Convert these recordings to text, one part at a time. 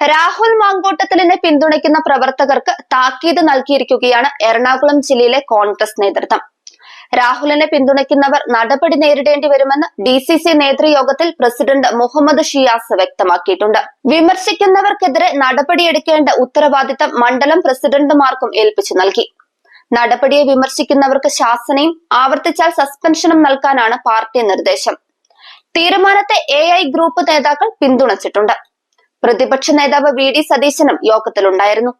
രാഹുൽ മാങ്കോട്ടത്തിലിനെ പിന്തുണയ്ക്കുന്ന പ്രവർത്തകർക്ക് താക്കീത് നൽകിയിരിക്കുകയാണ് എറണാകുളം ജില്ലയിലെ കോൺഗ്രസ് നേതൃത്വം. രാഹുലിനെ പിന്തുണയ്ക്കുന്നവർ നടപടി നേരിടേണ്ടി വരുമെന്ന് ഡി സി സി നേതൃയോഗത്തിൽ പ്രസിഡന്റ് മുഹമ്മദ് ഷിയാസ് വ്യക്തമാക്കിയിട്ടുണ്ട്. വിമർശിക്കുന്നവർക്കെതിരെ നടപടിയെടുക്കേണ്ട ഉത്തരവാദിത്തം മണ്ഡലം പ്രസിഡന്റുമാർക്കും ഏൽപ്പിച്ചു നൽകി. നടപടിയെ വിമർശിക്കുന്നവർക്ക് ശാസനയും ആവർത്തിച്ചാൽ സസ്പെൻഷനും നൽകാനാണ് പാർട്ടി നിർദ്ദേശം. തീരുമാനത്തെ എ ഗ്രൂപ്പ് നേതാക്കൾ പിന്തുണച്ചിട്ടുണ്ട്. പ്രതിപക്ഷ നേതാവ് വി ഡി സതീശനും യോഗത്തിലുണ്ടായിരുന്നു.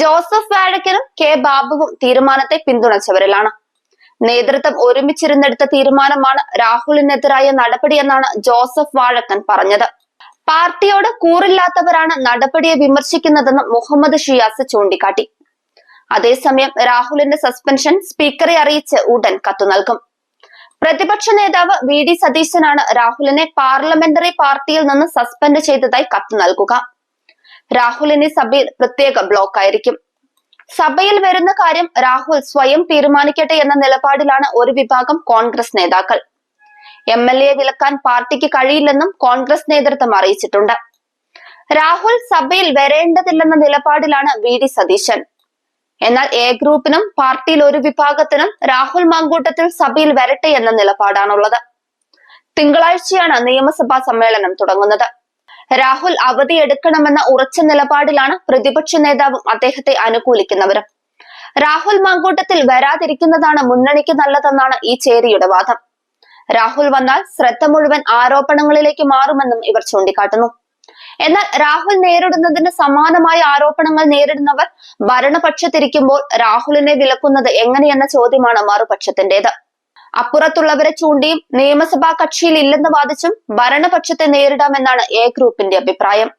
ജോസഫ് വാഴക്കനും കെ ബാബുവും തീരുമാനത്തെ പിന്തുണച്ചവരിലാണ്. നേതൃത്വം ഒരുമിച്ചിരുന്നെടുത്ത തീരുമാനമാണ് രാഹുലിനെതിരായ നടപടിയെന്നാണ് ജോസഫ് വാഴക്കൻ പറഞ്ഞത്. പാർട്ടിയോട് കൂറില്ലാത്തവരാണ് നടപടിയെ വിമർശിക്കുന്നതെന്ന് മുഹമ്മദ് ഷിയാസ് ചൂണ്ടിക്കാട്ടി. അതേസമയം രാഹുലിന്റെ സസ്പെൻഷൻ സ്പീക്കറെ അറിയിച്ച് ഉടൻ കത്തു നൽകും പ്രതിപക്ഷ നേതാവ് വി ഡി സതീശനാണ് രാഹുലിനെ പാർലമെന്ററി പാർട്ടിയിൽ നിന്ന് സസ്പെൻഡ് ചെയ്തതായി കത്ത് നൽകുക. രാഹുലിനെ സഭയിൽ പ്രത്യേക ബ്ലോക്ക് ആയിരിക്കും സഭയിൽ വരുന്ന കാര്യം രാഹുൽ സ്വയം തീരുമാനിക്കട്ടെ എന്ന നിലപാടിലാണ് ഒരു വിഭാഗം കോൺഗ്രസ് നേതാക്കൾ. എം എൽ എ വിലക്കാൻ പാർട്ടിക്ക് കഴിയില്ലെന്നും കോൺഗ്രസ് നേതൃത്വം അറിയിച്ചിട്ടുണ്ട്. രാഹുൽ സഭയിൽ വരേണ്ടതില്ലെന്ന നിലപാടിലാണ് വി ഡി സതീശൻ. എന്നാൽ എ ഗ്രൂപ്പിനും പാർട്ടിയിൽ ഒരു വിഭാഗത്തിനും രാഹുൽ മാങ്കൂട്ടത്തിൽ സഭയിൽ വരട്ടെ എന്ന നിലപാടാണുള്ളത്. തിങ്കളാഴ്ചയാണ് നിയമസഭാ സമ്മേളനം തുടങ്ങുന്നത്. രാഹുൽ അവധി എടുക്കണമെന്ന ഉറച്ച നിലപാടിലാണ് പ്രതിപക്ഷ നേതാവും അദ്ദേഹത്തെ അനുകൂലിക്കുന്നവരും. രാഹുൽ മാങ്കൂട്ടത്തിൽ വരാതിരിക്കുന്നതാണ് മുന്നണിക്ക് നല്ലതെന്നാണ് ഈ ചേരിയുടെ വാദം. രാഹുൽ വന്നാൽ ശ്രദ്ധ മുഴുവൻ ആരോപണങ്ങളിലേക്ക് മാറുമെന്നും ഇവർ ചൂണ്ടിക്കാട്ടുന്നു. എന്നാൽ രാഹുൽ നേരിടുന്നതിന് സമാനമായ ആരോപണങ്ങൾ നേരിടുന്നവർ ഭരണപക്ഷത്തിരിക്കുമ്പോൾ രാഹുലിനെ വിലക്കുന്നത് എങ്ങനെയെന്ന ചോദ്യമാണ് മറുപക്ഷത്തിന്റേത് അപ്പുറത്തുള്ളവരെ ചൂണ്ടിയും നിയമസഭാ കക്ഷിയിൽ ഇല്ലെന്ന് വാദിച്ചും ഭരണപക്ഷത്തെ നേരിടാമെന്നാണ് എ ഗ്രൂപ്പിന്റെ അഭിപ്രായം.